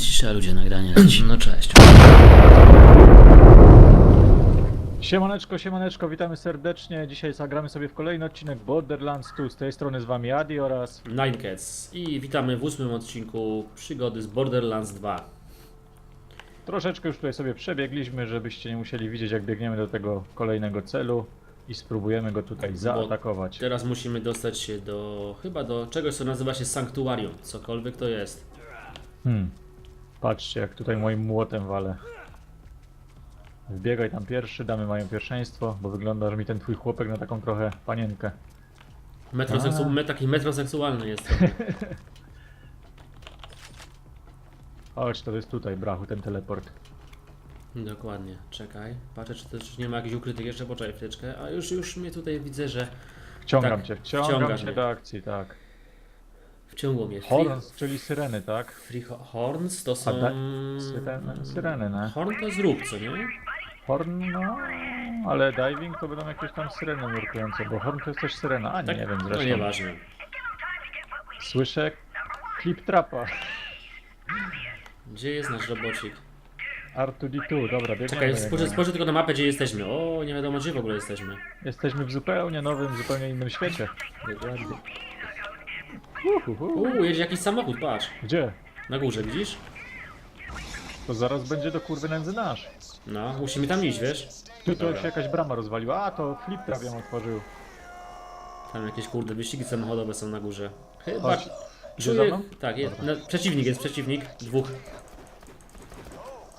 Cisza ludzie, nagranie leci. No cześć. Siemaneczko, siemaneczko, witamy serdecznie. Dzisiaj zagramy sobie w kolejny odcinek Borderlands 2. Z tej strony z wami Adi oraz... Nine Cats i witamy w ósmym odcinku przygody z Borderlands 2. Troszeczkę już tutaj sobie przebiegliśmy, żebyście nie musieli widzieć jak biegniemy do tego kolejnego celu i spróbujemy go tutaj zaatakować. Teraz musimy dostać się do, chyba do czegoś co nazywa się Sanktuarium, cokolwiek to jest. Hmm. Patrzcie jak tutaj moim młotem walę. Wbiegaj tam pierwszy, damy mają pierwszeństwo, bo wygląda, że mi ten twój chłopek na taką trochę panienkę. Metroseksu... Me, taki metroseksualny jest trochę. Chodź, to jest tutaj, brachu, ten teleport. Dokładnie, czekaj. Patrzę czy też nie ma jakichś ukrytych jeszcze, poczekaj chwileczkę. A już, już mnie tutaj widzę, że Wciągam Tak, cię, wciągam wciągasz cię mnie. do akcji, tak. Wciągło mnie. Free, Horns, czyli syreny, tak? free ho- Horns to są... da- Syreny, syreny, nie? Horn to zrób, co nie? Horn, no, ale diving to będą jakieś tam syreny nurkujące, bo horn to jest też syrena, a nie, wiem No zresztą. nieważne. Słyszę clip trapa. Gdzie jest nasz robocik? R2D2, dobra, biegniemy. Czekaj, spojrzę, spojrzę tylko na mapę, gdzie jesteśmy. O, nie wiadomo, gdzie w ogóle jesteśmy. Jesteśmy w zupełnie nowym, zupełnie innym świecie. Dokładnie. Uuu, jedzie jakiś samochód, patrz. Gdzie? Na górze, widzisz? To zaraz będzie do kurwy nędzy nasz. No, musimy tam iść, wiesz? Tu to Dobra. się jakaś brama rozwaliła, a to flip trap ją otworzył. Tam jakieś kurde wyścigi samochodowe są na górze. Chyba. Chodź. Idzie za Czuję. mną? Tak, jest. No, przeciwnik jest, przeciwnik. Dwóch.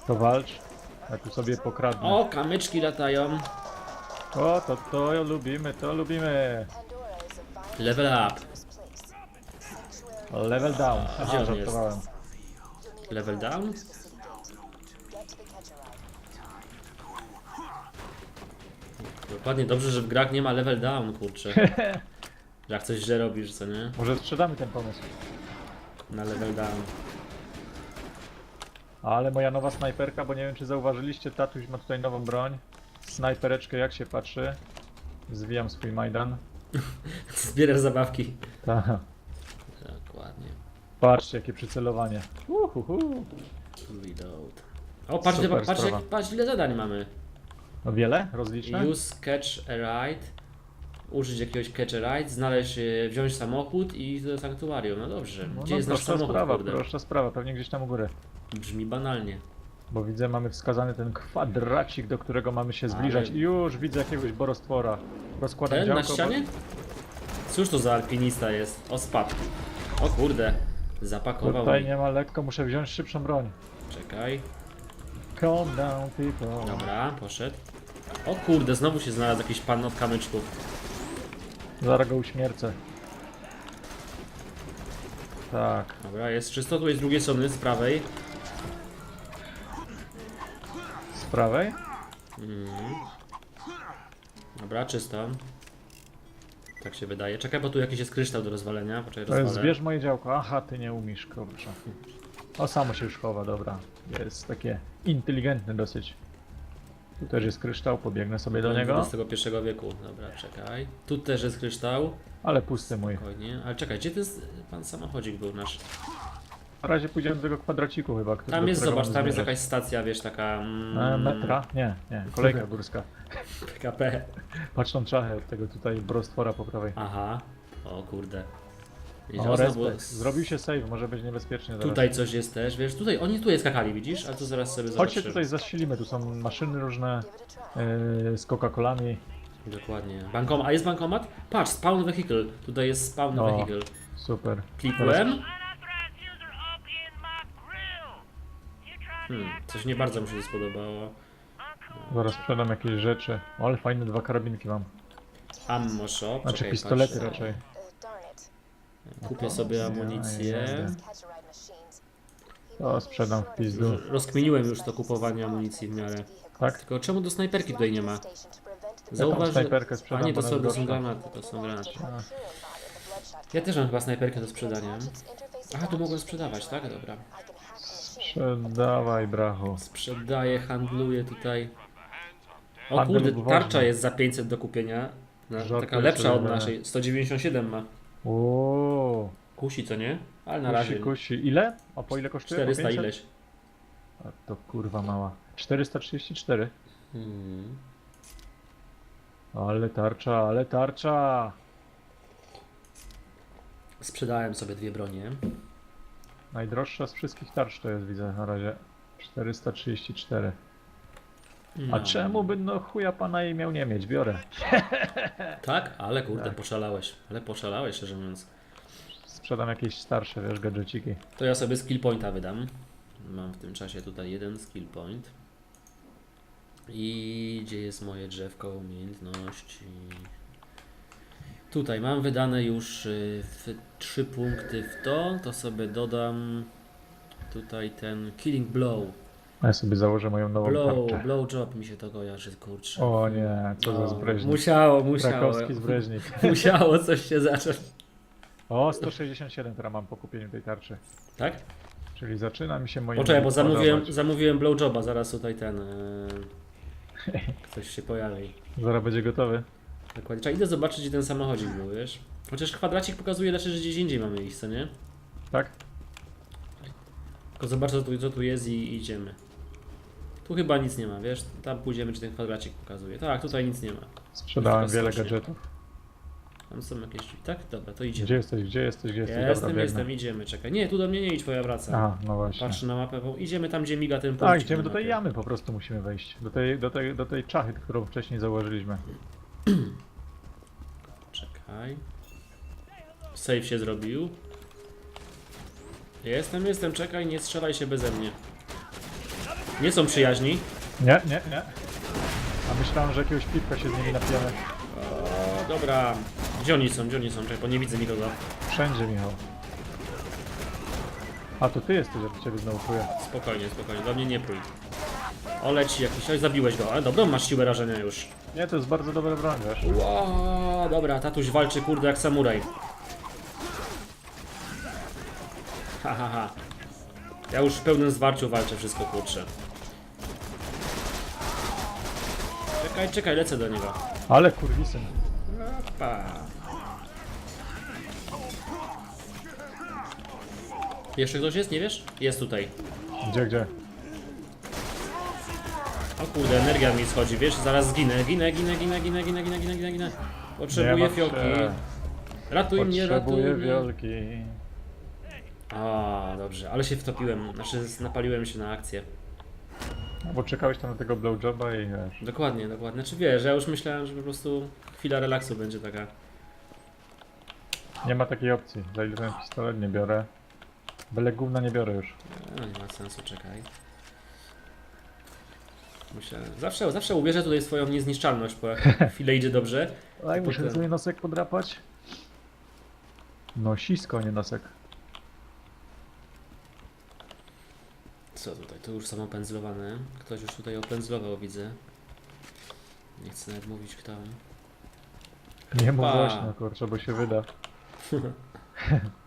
To walcz. Ja tu sobie pokradnę. O, kamyczki latają. O, to to lubimy, to lubimy. Level up. Level down. Gdzie Aha, on jest? żartowałem. Level down? Dokładnie, dobrze, że w grach nie ma level down, kurczę. Jak coś źle robisz, co nie? Może sprzedamy ten pomysł. Na level down. Ale moja nowa snajperka, bo nie wiem czy zauważyliście, tatuś ma tutaj nową broń. Snajpereczkę jak się patrzy. Zwijam swój Majdan. Zbierasz zabawki. Ta. Patrzcie jakie przycelowanie. Uhuhu. Reload. O, patrz, Super ile, patrz, sprawa. jak, patrz ile zadań mamy. No wiele? Rozliczne? Use catch a ride. Użyć jakiegoś catch a ride, znaleźć, e, wziąć samochód i iść do sanktuarium. No dobrze. No, Gdzie no, jest nasz prostsza samochód, sprawa, kurde? prostsza sprawa, pewnie gdzieś tam u góry. Brzmi banalnie. Bo widzę, mamy wskazany ten kwadracik, do którego mamy się zbliżać. Ale- I już widzę jakiegoś borostwora. Rozkładam Ten na działko. ścianie? Cóż to za alpinista jest? O, spadł. O kurde. Zapakował Tutaj mi. nie ma lekko, muszę wziąć szybszą broń. Czekaj. Calm down, people. Dobra, poszedł. O kurde, znowu się znalazł jakiś pan od kamyczków. Zaraz go uśmiercę. Tak. Dobra, jest czysto. Tu jest z drugiej strony, z prawej. Z prawej? Mhm. Dobra, czysto. Tak się wydaje. Czekaj, bo tu jakiś jest kryształ do rozwalenia. Poczekaj, To jest, rozwalę. zbierz moje działko. Aha, ty nie umiesz, kurczę. O, samo się już chowa, dobra. Jest takie inteligentne dosyć. Tu też jest kryształ, pobiegnę sobie do niego. XXI wieku. Dobra, czekaj. Tu też jest kryształ. Ale pusty mój. Spokojnie. Ale czekaj, gdzie to jest pan samochodzik był nasz? Na razie pójdziemy do tego kwadraciku chyba. Który, Tam do jest, którego zobacz, mamy tam jest zmierzać. jakaś stacja, wiesz, taka... E, Mm, metra? Nie, nie. Kolejka górska. PKP. Patrz tą czachę od tego tutaj brostwora po prawej. Aha. O kurde. O, respekt. Zrobił się save, może być niebezpiecznie zaraz. Tutaj coś jest też, wiesz, tutaj, oni tu jest skakali, widzisz? A tu zaraz sobie Chodźcie zobaczymy. tutaj zasilimy, tu są maszyny różne yy, z Coca-Colami. Dokładnie. Bankom a jest bankomat? Patrz, spawn vehicle. Tutaj jest spawn O. vehicle. Super. Klikłem. Hmm, coś nie bardzo mi się spodobało. Zaraz sprzedam jakieś rzeczy. O, ale fajne dwa karabinki mam. Ammo shop. Znaczy Czekaj, pistolety patrzę. raczej. Kupię sobie amunicję. O, sprzedam w pizdu. Rozkminiłem już to kupowanie amunicji w miarę. Tak? Tylko czemu do snajperki tutaj nie ma? Zauważ, że... snajperkę A sprzedam, nie, bo to są, to są granaty, to są granaty. Ja też mam chyba snajperkę do sprzedania. Aha, tu mogłem sprzedawać, tak? Dobra. Sprzedawaj, brachu. Sprzedaję, handluję tutaj. O Handel kurde, tarcza jest za 500 do kupienia. Żartuję taka lepsza od naszej. 197 ma. Uuu, Kusi, co nie? Ale na Kusi, razie kusi. Ile? A po ile kosztuje? Po 400 500? ileś. A to kurwa mała. 434. Hmm. Ale tarcza, ale tarcza. Sprzedałem sobie dwie bronie. Najdroższa z wszystkich tarcz to jest, widzę na razie. 434. A No. czemu by no chuja pana jej miał nie mieć? Biorę. Tak? Ale kurde, Tak. poszalałeś. Ale poszalałeś, szczerze mówiąc. Sprzedam jakieś starsze, wiesz, gadżeciki. To ja sobie skill pointa wydam. Mam w tym czasie tutaj jeden skill point. I gdzie jest moje drzewko umiejętności? Tutaj mam wydane już y, w 3 punkty w to, to sobie dodam tutaj ten killing blow. Ja sobie założę moją nową Blow, tarczę. blow job mi się to kojarzy, kurczę. O nie, co za zbreźnik. Musiało, musiało. Krakowski zbreźnik. Musiało coś się zacząć. O, 167 teraz mam po kupieniu tej tarczy. Tak? Czyli zaczyna mi się moje Poczekaj, bo zamówiłem, zamówiłem blowjoba, zaraz tutaj ten. Yy, ktoś się pojawi. Zaraz będzie gotowy. Dokładnie. Trzeba idę zobaczyć, gdzie ten samochodzik był, wiesz? Chociaż kwadracik pokazuje raczej, że gdzieś indziej mamy iść, co nie? Tak? Tylko zobaczę, co tu, co tu jest i i idziemy. Tu chyba nic nie ma, wiesz? Tam pójdziemy, czy ten kwadracik pokazuje. Tak, tutaj nic nie ma. Sprzedałem Tylko wiele skocznie. gadżetów. Tam są jakieś. Tak? Dobra, to idziemy. Gdzie jesteś, gdzie jesteś, gdzie jesteś? Jestem, Dobra, jestem, biegnę. idziemy, czekaj. Nie, tu do mnie nie idź, twoja wraca. Aha, no właśnie. Patrz na mapę, bo idziemy tam, gdzie miga ten punkt. Tak, idziemy do tej jamy po prostu musimy wejść. Do tej, do tej, do tej czachy, którą wcześniej założyliśmy. Czekaj. Save się zrobił. Jestem, jestem, czekaj, nie strzelaj się beze mnie. Nie są przyjaźni. Nie, nie, nie. A myślałem, że jakiegoś piwka się z nimi napijemy. O, dobra. Gdzie oni są, gdzie oni są? Czekaj, bo nie widzę nikogo. Wszędzie, Michał. A to ty jesteś, jak ciebie znowu czuję. Spokojnie, spokojnie, do mnie nie prój. O, leci jakiś, oj, zabiłeś go, ale dobrą masz siłę rażenia już. Nie, to jest bardzo dobra broń, wiesz. Ło, dobra, tatuś walczy, kurde, jak samuraj. Ha, ha, ha. Ja już w pełnym zwarciu walczę, wszystko kurczę. Czekaj, czekaj, lecę do niego. Ale kurwisyn. Pa. Jeszcze ktoś jest, nie wiesz? Jest tutaj. Gdzie, gdzie? O kurde, energia mi schodzi, wiesz? Zaraz zginę, ginę, ginę, ginę, ginę, ginę, ginę, ginę, ginę, ginę. Potrzebuję ma prze- Ratuj mnie, ratuj Potrzebuję mnie. wielki. A, dobrze, ale się wtopiłem, znaczy napaliłem się na akcję. No bo czekałeś tam na tego blowjoba i wiesz. Dokładnie, dokładnie. Znaczy wiesz, ja już myślałem, że po prostu chwila relaksu będzie taka. Nie ma takiej opcji. Za ile ten pistolet nie biorę. Byle gówna nie biorę już. No nie ma sensu, czekaj. Myślę, zawsze, zawsze ubierze tutaj swoją niezniszczalność, bo jak chwilę idzie dobrze. Aj, muszę Potem- sobie nosek podrapać. Nosisko, nie nosek. Co tutaj? To już są opędzlowane. Ktoś już tutaj opędzlował, widzę. Nie chcę nawet mówić kto. Nie mów głośno, kurczę, bo się wyda.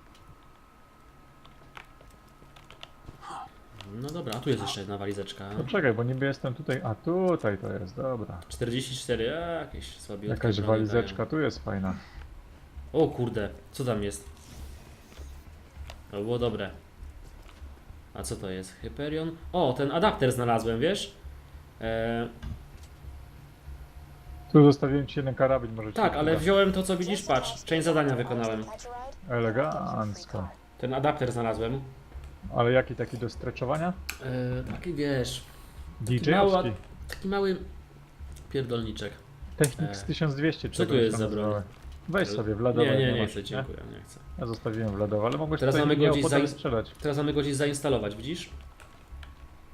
No dobra, a tu jest jeszcze jedna walizeczka. No czekaj, bo niby jestem tutaj. A tutaj to jest, dobra. 44, a jakieś słabiutkie. Jakaś broni walizeczka tu jest fajna. dają. O kurde, co tam jest? To było dobre. A co to jest? Hyperion? O, ten adapter znalazłem, wiesz? Eee, Tu zostawiłem ci jeden karabin, może ci tak, się ale przyda. wziąłem to co widzisz, patrz. Część zadania wykonałem. Elegancko. Ten adapter znalazłem. Ale jaki taki do streczowania? Eee, taki wiesz, DJ-owski. taki mały pierdolniczek. Technik z E, 1200. co czego tu jest tam za broń? nazywały. Weź sobie w ladowe. Nie, nie, nie masz, chcę, dziękuję, nie chcę. Ja zostawiłem w ladowe, ale mogłeś Teraz tutaj mamy go gdzieś nieopodal zain- sprzedać. Teraz mamy go gdzieś zainstalować, widzisz?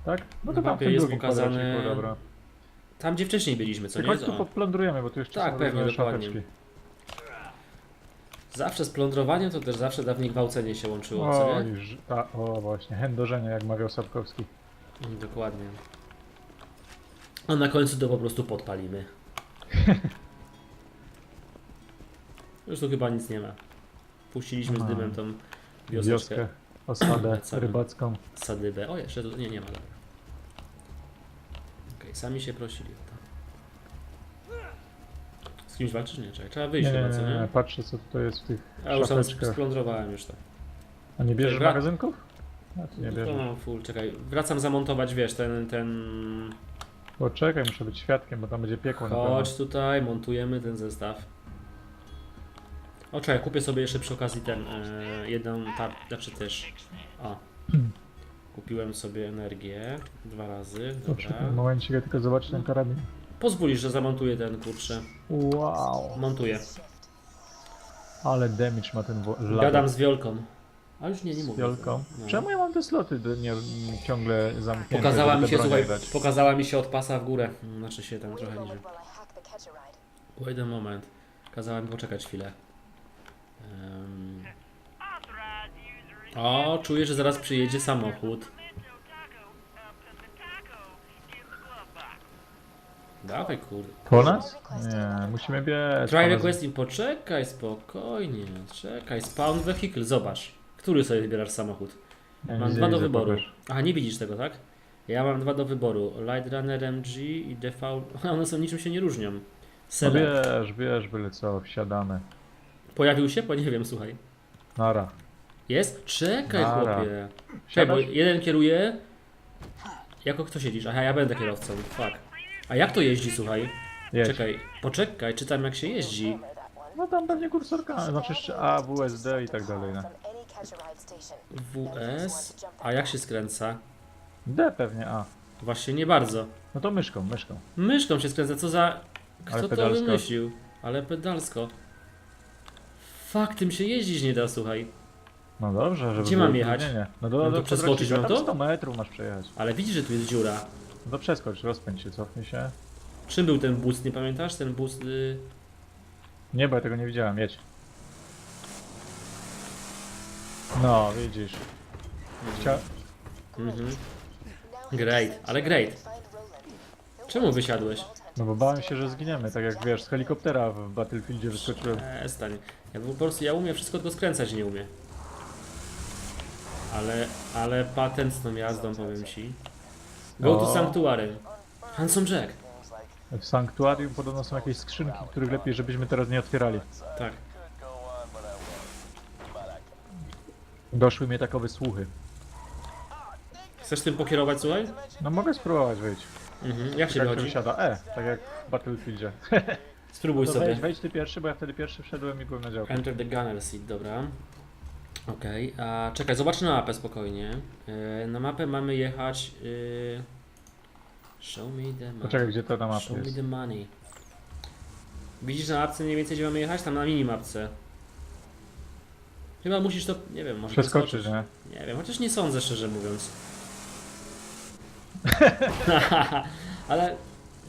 Tak? No Na to tam w mapie tym jest drugim pokazane- kwadraciku, dobra. Tam gdzie wcześniej byliśmy, co Ty nie? chodź tu O. poplądrujemy, bo tu jeszcze Tak, są pewnie, różne dokładnie. szafeczki. Zawsze z plądrowaniem to też zawsze dawniej gwałcenie się łączyło, co O, nie? już, a, o właśnie, chędożenie, jak mawiał Sapkowski. Mm, Dokładnie. A na końcu to po prostu podpalimy. Już tu chyba nic nie ma. Puściliśmy z dymem tą wioseczkę, Wioskę, osadę rybacką. sadybę. O, jeszcze tu, nie, nie ma. Dobra. Okej, sami się prosili o to. Z kimś walczysz? Nie, czekaj. Trzeba wyjść chyba, co nie, patrzę co tutaj jest w tych Ja już tam szafeczkach. splądrowałem już to. A nie bierzesz Dobra. magazynków? A ty nie bierzesz. No, full, czekaj. Wracam zamontować, wiesz, ten, ten... Poczekaj, muszę być świadkiem, bo tam będzie piekło na pewno. Chodź tutaj, montujemy ten zestaw. O, czekaj, kupię sobie jeszcze przy okazji ten, e, jedną tar... znaczy też, o. Kupiłem sobie energię, dwa razy, To przy dobra. tym momencie tylko zobaczę ten karabin. Pozwolisz, że zamontuję ten, kurczę. Wow. Montuję. Ale damage ma ten wo- lader Gadam z Wiolką. A już nie, nie z mówię. wielką. No. Czemu ja mam te sloty do- nie, ciągle zamknięte? Pokazała żeby mi te się, bronie słuchaj, pokazała mi się od pasa w górę. Znaczy się tam trochę niżej. Wait a moment. Kazała mi poczekać chwilę. Em, O, czuję, że zaraz przyjedzie samochód. Dawaj kurde. Po nas? Nie, musimy biec. Try po nas. request im poczekaj, spokojnie, czekaj. Spawn vehicle, zobacz. Który sobie wybierasz samochód? Ja Mam dwa do widzę, wyboru. pokaż. Aha, nie widzisz tego, tak? Ja mam dwa do wyboru. Light Runner MG i DV. One są niczym się nie różnią. No Select. bierz, bierz, byle co, wsiadamy. Pojawił się? Bo nie wiem, słuchaj. Nara. Jest? Czekaj, Nara. chłopie. Czekaj, bo Wsiadasz? jeden kieruje. Jako kto siedzisz? Aha, ja będę kierowcą. Fuck. A jak to jeździ, słuchaj? Jedź. Czekaj, poczekaj, czytam jak się jeździ. No tam pewnie kursorka, znaczy jeszcze A, WSD i tak dalej, no. WS. A jak się skręca? D pewnie A. Właśnie nie bardzo. No to myszką, myszką. Myszką się skręca, co za... Kto Ale to pedalsko. wymyślił? Ale pedalsko. Fakt, tym się jeździć nie da, słuchaj. No dobrze, żeby Gdzie było mam jechać? utrudnienie. No do, Mam do to przeskoczyć mam to? 100 metrów masz przejechać. Ale widzisz, że tu jest dziura. No przeskocz, rozpędź się, cofnij się. Czym był ten boost, nie pamiętasz? Ten boost... Y... Nie, bo ja tego nie widziałem, jedź. No, widzisz. Chcia... Mhm. Great, ale great. Czemu wysiadłeś? No bo bałem się, że zginiemy, tak jak wiesz, z helikoptera w Battlefieldzie wyskoczyłem. Przestań. Ja po prostu, ja umiem wszystko tylko skręcać, nie umiem. Ale, ale patent z tą jazdą, powiem ci. Go to. Sanctuary. Handsome Jack. W sanktuarium podobno są jakieś skrzynki, których lepiej, żebyśmy teraz nie otwierali. Tak. Doszły mnie takowe słuchy. Chcesz tym pokierować, słuchaj? No mogę spróbować wyjść. Mhm. Jak się Jak wychodzi? wysiada? E, tak jak w Battlefieldzie. Spróbuj To sobie. wejdź, wejdź ty pierwszy, bo ja wtedy pierwszy wszedłem i byłem na działku. Enter the gunner seat, dobra. Okej, a czekaj, zobacz na mapę spokojnie. E, na mapę mamy jechać. y, Show me the money. Poczekaj, gdzie to na mapie Show me jest? the money. Widzisz na mapce mniej więcej gdzie mamy jechać? Tam na minimapce. Chyba musisz to, nie wiem, może Przeskoczyć, przeskoczyć. nie? Nie wiem, chociaż nie sądzę szczerze mówiąc. Ale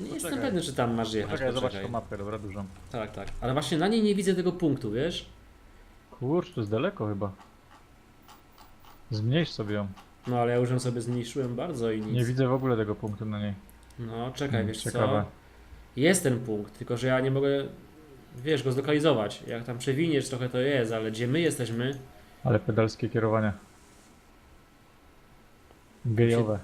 nie jestem Poczekaj. pewny, czy tam masz jechać. Poczekaj, zobacz tą mapkę, dobra, dużą. Tak, tak. Ale właśnie na niej nie widzę tego punktu, wiesz? Kurcz, to jest daleko chyba. Zmniejsz sobie ją. No ale ja już ją sobie zmniejszyłem bardzo i nic. Nie widzę w ogóle tego punktu na niej. No czekaj, Hmm, wiesz ciekawe. co? Jest ten punkt, tylko że ja nie mogę, wiesz, go zlokalizować. Jak tam przewiniesz trochę to jest, ale gdzie my jesteśmy, Ale pedalskie kierowanie. Gejowe.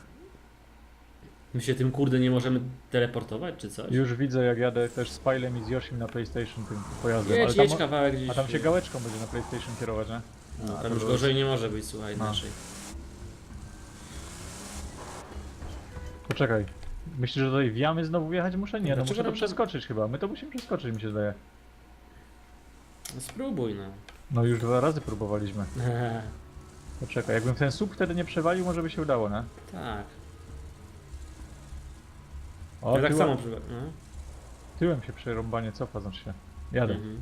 my się tym kurde nie możemy teleportować czy coś? Już widzę jak jadę też z Pilem i z Yoshim na PlayStation tym pojazdem. Jedź, tam, kawałek gdzieś. a tam się gałeczką będzie na PlayStation kierować, nie? No, A, tam już gorzej nie może być, słuchaj, No. inaczej. Poczekaj. Myślisz, że tutaj w jamy znowu wjechać muszę? Nie, no Dlaczego muszę to nam przeskoczyć chyba. My to musimy przeskoczyć, mi się zdaje. No, spróbuj no. No już dwa razy próbowaliśmy. Poczekaj, jakbym ten słup wtedy nie przewalił, może by się udało, nie? tak. O, ja tak tyłem, samo przywa- no. tyłem się przerąbanie cofa, znaczy się. Jadę. Mhm.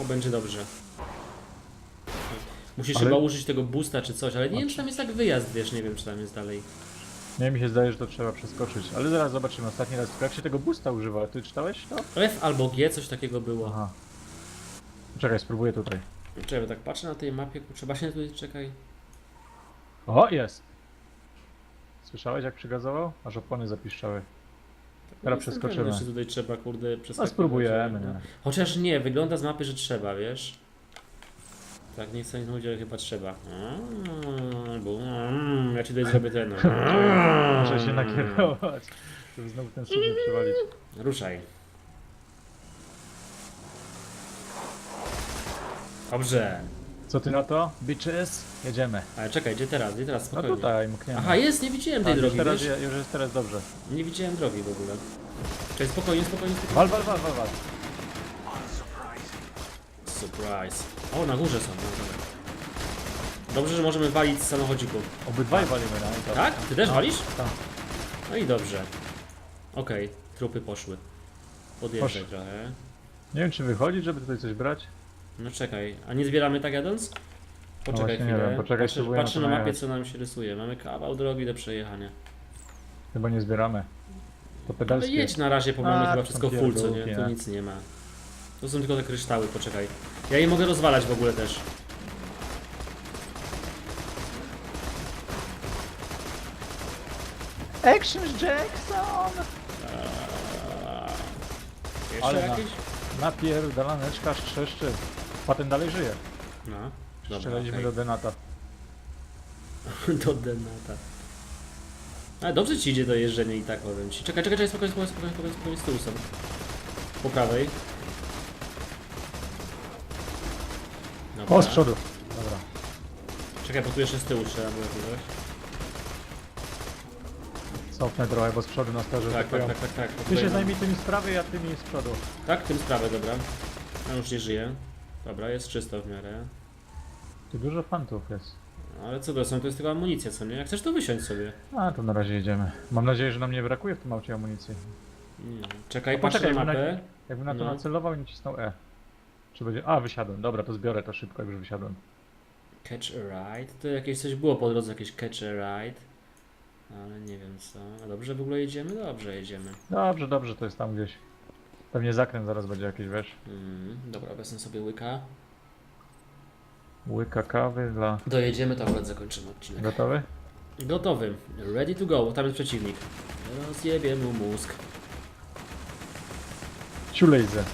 O, będzie dobrze. Musisz Ale- chyba użyć tego boosta czy coś, ale nie wiem czy tam jest tak wyjazd, wiesz, nie wiem czy tam jest dalej. Nie, mi się zdaje, że to trzeba przeskoczyć. Ale zaraz zobaczymy. Ostatni raz, jak się tego boosta używa, ty czytałeś to? F albo G, coś takiego było. Aha. Czekaj, spróbuję tutaj. Czekaj, tak patrzę na tej mapie, kurczę, właśnie tutaj czekaj. O, jest! Słyszałeś jak przygazował? Aż opony zapiszczały. Teraz Jestem przeskoczymy. pewny, Czy tutaj trzeba, kurde, No przeskakiwać. spróbujemy, nie? Chociaż nie, wygląda z mapy, że trzeba, wiesz? Tak, nie chcę nic mówić, ale chyba trzeba. Mm, bo, mm, ja ci tutaj zrobię ten. Muszę się nakierować, żeby znowu ten nie przewalić. Ruszaj. Dobrze. Co ty na to? Bitches? Jedziemy. Ale czekaj, gdzie teraz? Gdzie teraz? No Spokojnie. tutaj, mkniemy. Aha, jest, nie widziałem tej tak, już drogi, teraz, wiesz? je- już jest teraz dobrze. Nie widziałem drogi w ogóle. Czekaj, spokojnie, spokojnie, spokojnie. Wal, wal, wal, wal, wal. Surprise. O, na górze są. No, dobra. Dobrze, że możemy walić z samochodziku. Obydwaj walimy na to. Tak? Ty też No, walisz? tak. No i dobrze. Okej, trupy poszły. Podjeżdżaj Poszły. trochę. Nie wiem czy wychodzić, żeby tutaj coś brać. No czekaj, a nie zbieramy tak jadąc? Poczekaj właśnie nie chwilę. wiem, poczekaj, patrzę, spróbuję patrzę na na to mapie, najechać. co nam się rysuje. Mamy kawał drogi do przejechania. Chyba nie zbieramy. To Ale pedalskie. jedź na razie, bo mamy A, chyba wszystko są full, co nie? pierdółki, Tu nie? nic nie ma. To są tylko te kryształy, poczekaj. Ja je mogę rozwalać w ogóle też. Action Jackson! Jeszcze Ale na- jakieś? Napierdalaneczka szczeszczy. Patent dalej żyje. No, Strzelaliśmy do Denata. do denata. Ale dobrze ci idzie to jeżdżenie i tak powiem ci. Czekaj, czekaj, czekaj, spokojnie, spokojnie, spokojnie, spokojnie, spokojnie, z tyłu są. Po prawej. Dobra. O, z przodu. Dobra. Czekaj, bo tu jeszcze z tyłu trzeba było kogoś. Cofnę trochę, bo z przodu na sterze Tak, tak, tak, tak, tak. bo Ty tutaj się mam- zajmij tymi z prawej, ja tymi z przodu. Tak, tym sprawę, dobra. Ja już nie żyję. Dobra, jest czysto w miarę. Tu dużo fantów jest. Ale co to są? To jest tylko amunicja, co nie? Jak chcesz to wysiąść sobie. A, to na razie jedziemy. Mam nadzieję, że nam nie brakuje w tym aucie amunicji. Nie. Czekaj, A patrzę na poczekaj, mapę. Jakbym na to No. nacelował i nacisnął E. Czy będzie... A, wysiadłem. Dobra, to zbiorę to szybko, jak już wysiadłem. Catch a ride. To jakieś coś było po drodze, jakieś catch a ride. Ale nie wiem co. A dobrze w ogóle jedziemy? Dobrze jedziemy. Dobrze, dobrze, to jest tam gdzieś. Pewnie zakręt zaraz będzie jakiś, wiesz. Mm, dobra, wezmę sobie łyka. Łyka kawy dla... Dojedziemy, to akurat zakończymy odcinek. Gotowy? Gotowy. Ready to go. Tam jest przeciwnik. Rozjebie mu mózg. Ciulejze.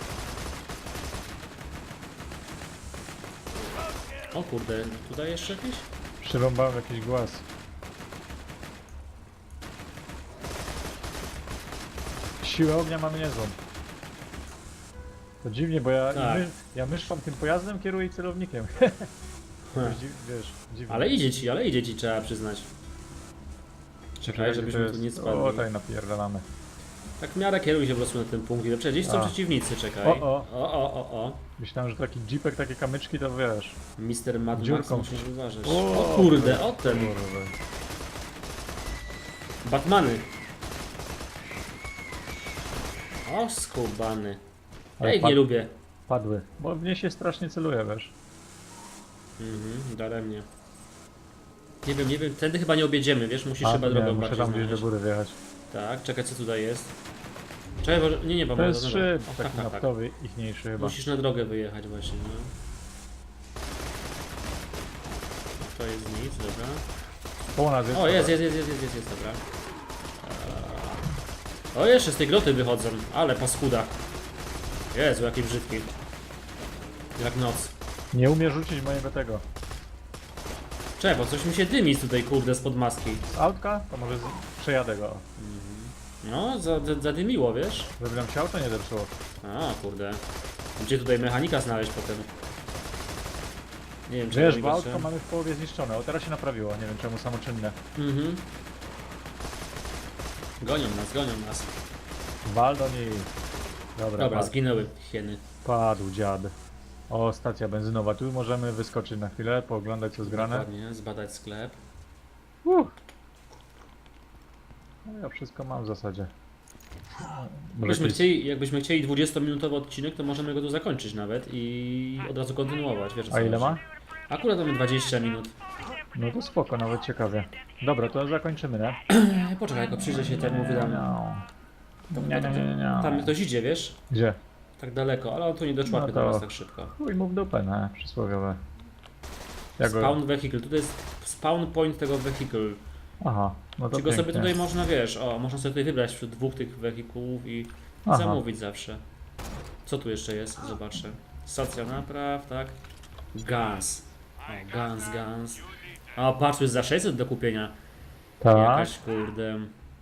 O kurde, tutaj jeszcze jakieś? Przyrąbałem jakiś głaz. Siłę ognia mamy niezłą. To dziwnie, bo ja, Tak. my, ja myszką tym pojazdem kieruję i celownikiem. Dziw, wiesz, dziwnie. Ale idzie ci, ale idzie ci, trzeba przyznać. Czekaj, żebyśmy jest... tu nie O, spadli. tutaj napierdalamy. Tak w miarę kieruj się po prostu na ten punkt. Dobrze, gdzieś są A. przeciwnicy, czekaj. O, o. o, o, o, o. Myślałem, że taki jeepek, takie kamyczki, to wiesz. Mister Mad Max, Dziurką. musisz uważać. O, O kurde, o ten. Kurde. Batmany. O, skubany. Ja Ale ich pad- nie lubię. Padły. Bo w nie się strasznie celuje, wiesz. Mhm, daremnie. Nie wiem, nie wiem, tędy chyba nie objedziemy, wiesz, musisz A, chyba nie, drogę muszę bardziej tam gdzieś do znaleźć. góry wjechać. Tak, czekaj, co tutaj jest. Czekaj, bo... nie, nie, bo To jest szyb, O, taki tak, tak, tak. naftowy, ichniejszy chyba. Musisz na drogę wyjechać właśnie, no. To jest nic, dobra. Po nas jest. O, jest, jest, jest, jest, jest, jest, jest dobra. Eee, O, jeszcze z tej groty wychodzą, ale paskuda. Jezu, jaki brzydki. Jak noc. Nie umie rzucić mojego tego. Czekaj, bo coś mi się dymi tutaj, kurde, spod maski. Z autka? To może z... przejadę go. No, za- za- zadymiło, wiesz? Nam się auto nie zepsuło. A, kurde. Gdzie tutaj mechanika znaleźć potem? Nie wiem, czy Wiesz, bo autko mamy w połowie zniszczone. O, teraz się naprawiło. Nie wiem czemu samoczynne. Mhm. Gonią nas, gonią nas. Wal do niej. Dobra, Dobra, padł. zginęły hieny. padł dziad. O, stacja benzynowa. Tu możemy wyskoczyć na chwilę, pooglądać co zgrane. Dokładnie, zbadać sklep. Uh. No ja wszystko mam w zasadzie. Jakbyśmy jakieś... chcieli, jakbyśmy chcieli 20-minutowy odcinek, to możemy go tu zakończyć nawet i od razu kontynuować. Wiesz, o co A ile chodzi. ma? Akurat mamy 20 minut. No to spoko, nawet ciekawie. Dobra, to zakończymy, nie? E, Poczekaj, tylko przyjrzę się temu, wydam. Nie, nie, nie, nie, nie. Tam ktoś idzie, wiesz? Gdzie? Tak daleko, ale on tu nie doczłapie No do to- nas tak szybko. Chuj mu w dupę, ne? Przysłowiowe. Go... Spawn vehicle, tutaj jest spawn point tego vehicle. Aha, no to Czy go sobie pięknie. tutaj można, wiesz, o, można sobie tutaj wybrać wśród dwóch tych wehikułów i Aha. zamówić zawsze. Co tu jeszcze jest? Zobaczę. Stacja napraw, tak? Gaz. O, gaz, gaz. A patrz, tu jest za 600 do kupienia. Tak? Jakaś kurde.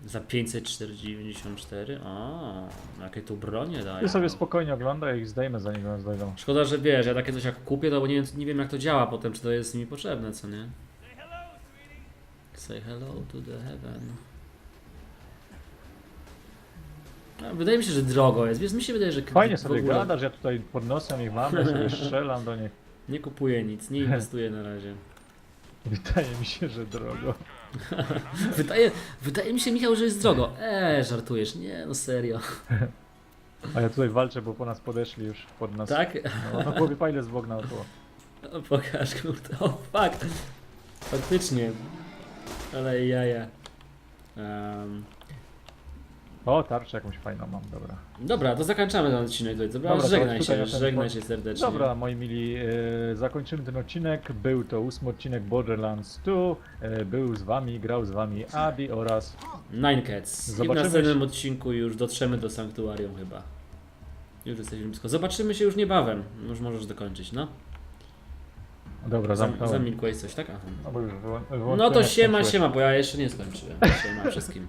Za 594? O, jakie tu bronie dają. Ty sobie spokojnie oglądaj i zdejmę za niego dojdą. Szkoda, że wiesz, ja takie coś jak kupię, to bo nie wiem, nie wiem jak to działa potem, czy to jest mi potrzebne, co nie? Say hello to the heaven. A, wydaje mi się, że drogo jest. Wiesz, mi się wydaje, że Fajnie w sobie ogóle gadasz, ja tutaj pod nosem ich mam, ja sobie strzelam do nich. Nie kupuję nic, nie inwestuję na razie. Wydaje mi się, że drogo. Wydaje, wydaje mi się, Michał, że jest drogo. Eee, żartujesz. Nie, no serio. A ja tutaj walczę, bo po nas podeszli już pod nas. Tak? No, no chłopie, fajne zwłok naokoło. O, pokaż, kurde. O, fuck. Faktycznie. Ale jaja. Um, O, tarczę jakąś fajną mam, dobra. dobra, to zakończamy ten odcinek tutaj. Dobra, Dobra, to żegnaj tutaj się, na ten żegnaj się serdecznie. Dobra, moi mili, e, zakończymy ten odcinek. Był to ósmy odcinek Borderlands 2. E, był z wami, grał z wami Abi oraz... Nine Cats. I w Zobaczymy następnym się- odcinku już dotrzemy do sanktuarium chyba. Już jesteśmy blisko. Zobaczymy się już niebawem. Już możesz dokończyć, no. Dobra, Zam, zamknąłem. zamilkłeś coś, tak? Aha. No, bo już wyłą- No to wyłączyłem, siema, siema, bo ja jeszcze nie skończyłem. Siema wszystkim.